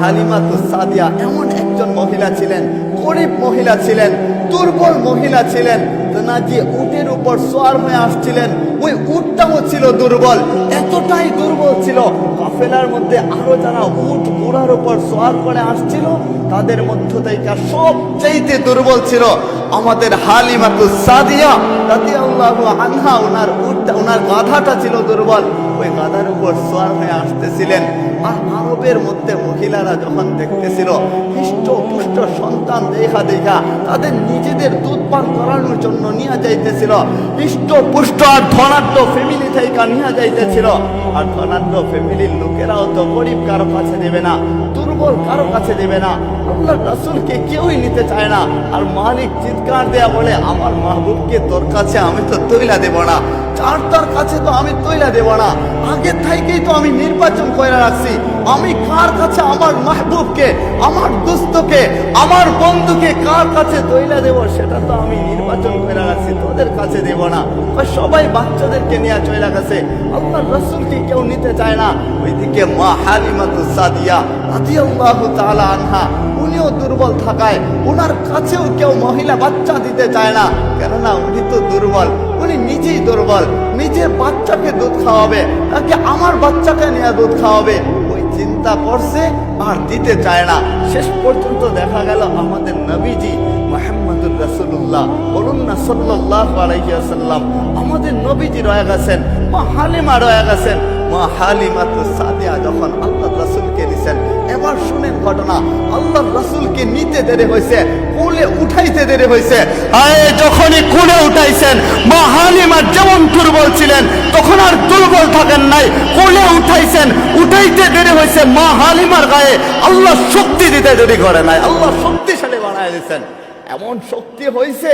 হালিমাতু সাদিয়া এমন একজন মহিলা ছিলেন, গরিব মহিলা ছিলেন, দুর্বল মহিলা ছিলেন নাকি উটের উপর সোয়ার হয়ে আসছিলেন, ওই উটটাও ছিল দুর্বল, এতটাই দুর্বল ছিল, কাফেলার মধ্যে আরও যারা উট ঘোড়ার উপর সোয়ার করে আসছিল, তাদের মধ্য থেকে সবচাইতে দুর্বল ছিল আমাদের হালিমাতু সাদিয়া রাদিয়াল্লাহু আনহা, ওনার উটটা, ওনার গাধাটা ছিল দুর্বল। ওই গাদার উপর সোয়ার হয়ে আসতেছিলেন। আর আরবের মধ্যে মহিলারা যখন দেখতেছিল, হৃষ্ট পুষ্ট সন্তান দেখা দেখা তাদের নিজেদের দুধ পান করানোর জন্য নিয়ে যাইতেছিল। হৃষ্ট পুষ্ট আর ধনাঢ্য ফ্যামিলি থেকে নিয়ে যাইতেছিল। আর ধনাঢ্য ফ্যামিলির লোকেরাও তো গরিব, কারও কাছে নেবে না। দুর্বল কারও কাছে দেবে না। আল্লাহ রাসুলকে কেউই নিতে চায় না। আর মালিক চিৎকার দেয়া বলে, আমার মাহবুবকে তোর কাছে আমি তো তৈলা দেব না। চার তার কাছে তো আমি তৈলা দেব না। আগের থাইকেই তো আমি নির্বাচন করে রাখছি। আমি কার কাছে? আমার মাহবুবকে, আমার দোস্তকে, আমার বন্ধুকে কার কাছে তৈলা দেব? সেটা তো আমি নির্বাচন করে রাখছি তোদের কাছে দেব না। সবাই বাচ্চাদেরকে নিয়ে চলে গেছে। আল্লাহ রসুলকে কেউ নিতে চায় না। ওইদিকে মা হালিমাতু সাদিয়া রাদিয়াল্লাহু তাআলা আনহা, উনিও দুর্বল থাকায় ওনার কাছেও কেউ মহিলা বাচ্চা দিতে চায় না। কেননা উনি তো দুর্বল, উনি নিজেই দুর্বল। নিজের বাচ্চাকে দুধ খাওয়াবে, তাকে আমার বাচ্চাকে নিয়ে দুধ খাওয়াবে। চিন্তা করছে, আর দিতে চায় না। শেষ পর্যন্ত দেখা গেল আমাদের নবীজি মোহাম্মদুর রাসুল্লাহ বলুন না সাল্লাহ আলাইসাল্লাম আমাদের নবীজি রয়ে গেছেন, মা হালিমা রয়ে গেছেন। মা হালিমা তো সাদিয়া যখন আল্লাহ রাসূলকে নিছেন, এবার শুনেন ঘটনা, আল্লাহ রাসূলকে নিতে দেরি হয়েছে, কোলে উঠাইতে দেরি হয়েছে। আয় যখনই কোলে উঠাইছেন মা হালিমা যেমন দুর্বল ছিলেন, তখন আর দুর্বল থাকেন নাই, কোলে উঠাইছেন, উঠাইতে দেরি হয়েছে মা হালিমার গায়ে আল্লাহ শক্তি দিতে দেরি করে নাই, আল্লাহ শক্তিশালী বানায় দিয়েছেন। এমন শক্তি হয়েছে,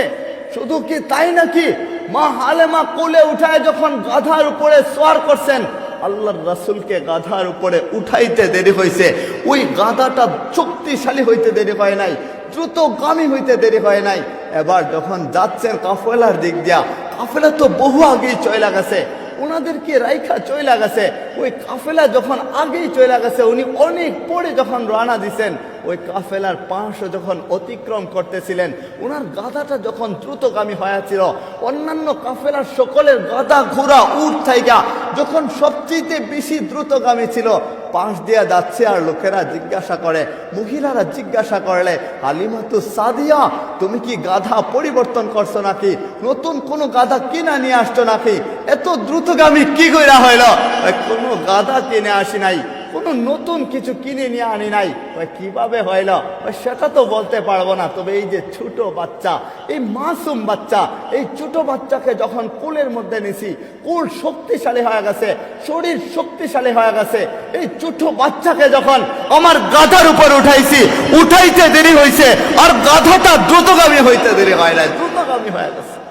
শুধু কি তাই নাকি? মা হালেমা কোলে উঠায় যখন গাধার উপরে সোয়ার করছেন আল্লাহর রাসুলকে গাধার উপরে উঠাইতে দেরি হয়েছে ওই গাধাটা শক্তিশালী হইতে দেরি হয় নাই, দ্রুতগামী হইতে দেরি হয় নাই। এবার যখন যাচ্ছেন কাফেলার দিক দিয়া, কাফেলা তো বহু আগেই চলে গেছে, ওনাদেরকে রাইখা চইলা গেছে। ওই কাফেলা যখন আগেই চইলা গেছে, উনি অনেক পরে যখন রানা দিছেন, ওই কাফেলার পাঁচশো যখন অতিক্রম করতেছিলেন ওনার গাধাটা যখন দ্রুতগামী হয়েছিল অন্যান্য কাফেলার সকলের গাধা ঘোড়া উঠ থাইকা যখন সবচেয়ে বেশি দ্রুতগামী ছিল, পাশ দিয়া যাচ্ছে আর লোকেরা জিজ্ঞাসা করে, মহিলারা জিজ্ঞাসা করলে, হালিমাতু সাদিয়া, তুমি কি গাধা পরিবর্তন করছ নাকি? নতুন কোনো গাধা কিনা নিয়ে আসছো নাকি? এত দ্রুতগামী কি কইরা হইল? কোনো গাধা কিনে আসি নাই। কোনো নতুন কিছু কিনে নিয়ে আনি নাই। কীভাবে হইল? সেটা তো বলতে পারব না। তবে এই যে ছোট বাচ্চা, এই মাসুম বাচ্চা, এই ছোট বাচ্চাকে যখন কুলের মধ্যে নিছি, কুল শক্তিশালী হয়ে গেছে, শরীর শক্তিশালী হয়ে গেছে, এই ছোট বাচ্চাকে যখন আমার গাধার উপর উঠাইছি, উঠাইতে দেরি হয়েছে আর গাধাটা দ্রুতগামী হইতে দেরি হয় না দ্রুতগামী হয়ে গেছে।